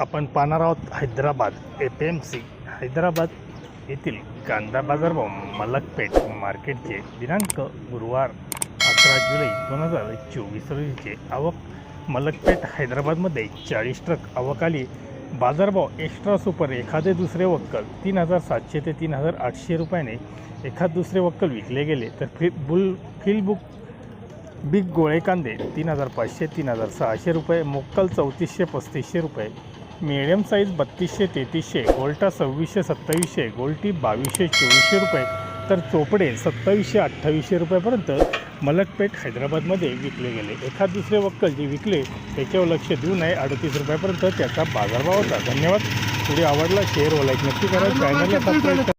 आपण पाहणार आहोत Hyderabad F M C Hyderabad येथील कांदा बाजारभाव मलकपेठ मार्केटचे दिनांक गुरुवार अकरा जुलै दोन हजार चोवीस रोजीचे आवक. मलकपेठ हैदराबादमध्ये चाळीस ट्रक आवक आली बाजारभाव एक्स्ट्रा सुपर एखादे दुसरे वक्कल तीन हजार सातशे ते तीन हजार आठशे रुपयाने एखाद दुसरे वक्कल विकले गेले तर फि बुल फिल बुक बिग गोळे कांदे तीन हजार पाचशे तीन हजार सहाशे रुपये मोक्कल चौतीसशे पस्तीसशे रुपये मिडियम साईज बत्तीसशे तेहतीसशे गोल्टा सव्वीसशे सत्तावीसशे गोल्टी बावीसशे चोवीसशे रुपये तर चोपडे सत्तावीसशे अठ्ठावीसशे रुपयापर्यंत मलकपेठ हैदराबादमध्ये विकले गेले. एखाद दुसरे वक्कल जे विकले त्याच्यावर लक्ष देऊ नये. अडतीस रुपयापर्यंत त्याचा बाजारभाव होता. धन्यवाद. व्हिडिओ आवडला शेअर व लाईक नक्की करा. चॅनलला सबस्क्राईब करा.